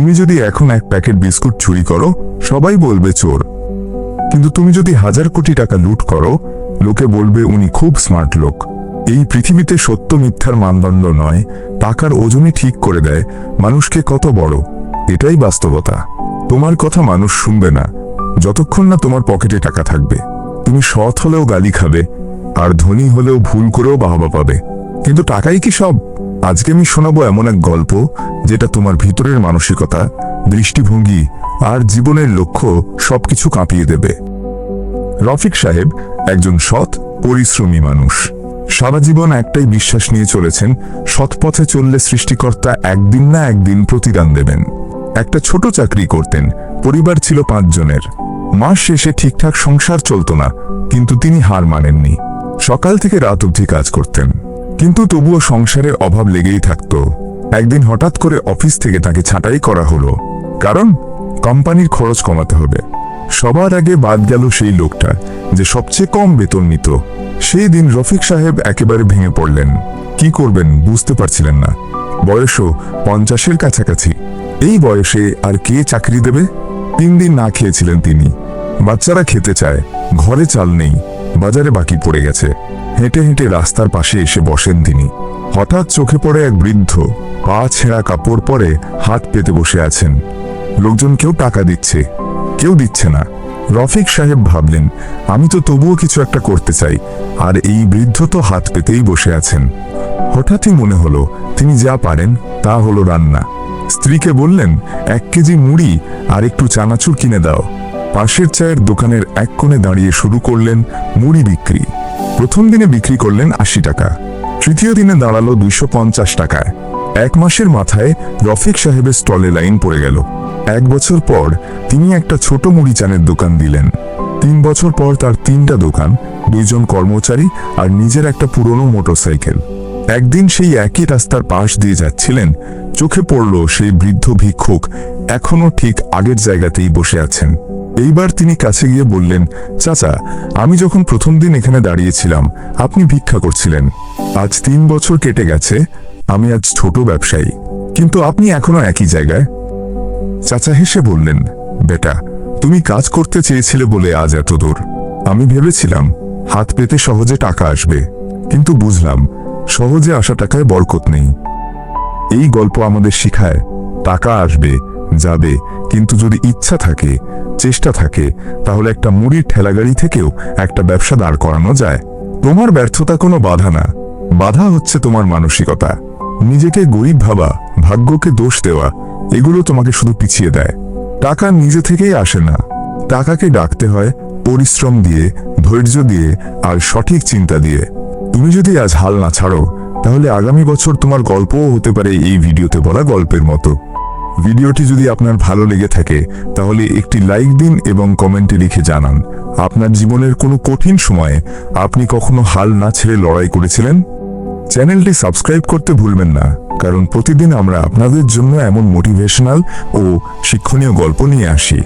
তুমি যদি এখন এক প্যাকেট বিস্কুট চুরি করো, সবাই বলবে চোর। কিন্তু তুমি যদি হাজার কোটি টাকা লুট করো, লোকে বলবে উনি খুব স্মার্ট লোক। এই পৃথিবীতে সত্য মিথ্যার মানদণ্ড নয়, টাকার ওজনই ঠিক করে দেয়, মানুষকে কত বড়। এটাই বাস্তবতা। তোমার কথা মানুষ শুনবে না, যতক্ষণ না তোমার পকেটে টাকা থাকবে। তুমি সৎ হলেও গালি খাবে, আর ধনী হলেও ভুল করেও বাহবা পাবে। কিন্তু টাকাই কি সব? আজকে আমি শোনাবো এমন এক গল্প যেটা তোমার ভিতরের মানসিকতা, দৃষ্টিভঙ্গি আর জীবনের লক্ষ্য সবকিছু কাঁপিয়ে দেবে। রফিক সাহেব একজন সৎ, পরিশ্রমী মানুষ। সারা জীবন একটাই বিশ্বাস নিয়ে চলেছেন সৎ পথে চললে সৃষ্টিকর্তা একদিন না একদিন প্রতিদান দেবেন। একটা ছোট চাকরি করতেন, পরিবার ছিল পাঁচজনের। মাস শেষে ঠিকঠাক সংসার চলতো না, কিন্তু তিনি হার মানেননি। সকাল থেকে রাত অবধি কাজ করতেন। কিন্তু তবুও সংসারে অভাব লেগেই থাকতো। একদিন হঠাৎ করে অফিস থেকে তাকে ছাঁটাই করা হলো। কারণ, কোম্পানির খরচ কমাতে হবে। সবার আগে বাদ গেল সেই লোকটা, যে সবচেয়ে কম বেতন নিত। সেই দিন রফিক সাহেব একেবারে ভেঙে পড়লেন। কি করবেন, বুঝতে পারছিলেন না। বয়সও পঞ্চাশের কাছাকাছি। এই বয়সে আর কে চাকরি দেবে? তিন দিন না খেয়েছিলেন তিনি। বাচ্চারা খেতে চায়, ঘরে চাল নেই। বাজারে বাকি পড়ে গেছে। হেঁটে হেঁটে রাস্তার পাশে এসে বসেন তিনি। হঠাৎ চোখে পড়ে এক বৃদ্ধ। পা ছেঁড়া কাপড় পরে হাত পেতে বসে আছেন। লোকজন কেউ টাকা দিচ্ছে, কেউ দিচ্ছে না। রফিক সাহেব ভাবলেন, আমি তো তবুও কিছু একটা করতে চাই। আর এই বৃদ্ধ তো হাত পেতেই বসে আছেন। হঠাৎই মনে হলো, তিনি যা পারেন, তা হলো রান্না। স্ত্রীকে বললেন, এক কেজি মুড়ি আর একটু চানাচুর কিনে দাও। পাশের চায়ের দোকানের এক কোণে দাঁড়িয়ে শুরু করলেন মুড়ি বিক্রি। প্রথম দিনে বিক্রি করলেন আশি টাকা। তৃতীয় দিনে দাঁড়াল দুইশো পঞ্চাশ টাকায়। এক মাসের মাথায় রফিক সাহেবের স্টলে লাইন পড়ে গেল। এক বছর পর তিনি একটা ছোট মুড়ি চানের দোকান দিলেন। তিন বছর পর তার তিনটা দোকান, দুইজন কর্মচারী আর নিজের একটা পুরনো মোটরসাইকেল। একদিন সেই একই রাস্তার পাশ দিয়ে যাচ্ছিলেন, চোখে পড়ল সেই বৃদ্ধ ভিক্ষুক, এখনও ঠিক আগের জায়গাতেই বসে আছেন। এইবার তিনি কাছে গিয়ে বললেন, চাচা, আমি যখন প্রথম দিন এখানে দাঁড়িয়েছিলাম, আপনি ভিক্ষা করছিলেন। আজ তিন বছর কেটে গেছে, আমি আজ ছোট ব্যবসায়ী। কিন্তু আপনি এখনও একই জায়গায়? চাচা হেসে বললেন, বেটা, তুমি কাজ করতে চেয়েছিলে বলে আজ এত দূর। আমি ভেবেছিলাম, হাত পেতে সহজে টাকা আসবে। কিন্তু বুঝলাম, সহজে আসা টাকায় বরকত নেই। এই গল্প আমাদের শিখায়, টাকা আসবে, যাবে, কিন্তু যদি ইচ্ছা থাকে চেষ্টা থাকে, তাহলে একটা মুড়ির ঠেলাগাড়ি থেকেও একটা ব্যবসা দাঁড় করানো যায়। তোমার ব্যর্থতা কোনো বাধা না। বাধা হচ্ছে তোমার মানসিকতা। নিজেকে গরিব ভাবা, ভাগ্যকে দোষ দেওয়া, এগুলো তোমাকে শুধু পিছিয়ে দেয়। টাকা নিজে থেকেই আসে না। টাকাকে ডাকতে হয়, পরিশ্রম দিয়ে, ধৈর্য দিয়ে, আর সঠিক চিন্তা দিয়ে। তুমি যদি আজ হাল না ছাড়ো, তাহলে আগামী বছর তোমার গল্পও হতে পারে এই ভিডিওতে বলা গল্পের মতো। ভিডিওটি যদি আপনার ভালো লেগে থাকে, তাহলে একটি লাইক দিন এবং কমেন্টে লিখে জানান, আপনার জীবনের কোনো কঠিন সময়ে আপনি কখনো হাল না ছেড়ে লড়াই করেছিলেন? চ্যানেলটি সাবস্ক্রাইব করতে ভুলবেন না, কারণ প্রতিদিন আমরা আপনাদের জন্য এমন মোটিভেশনাল ও শিক্ষণীয় গল্প নিয়ে আসি।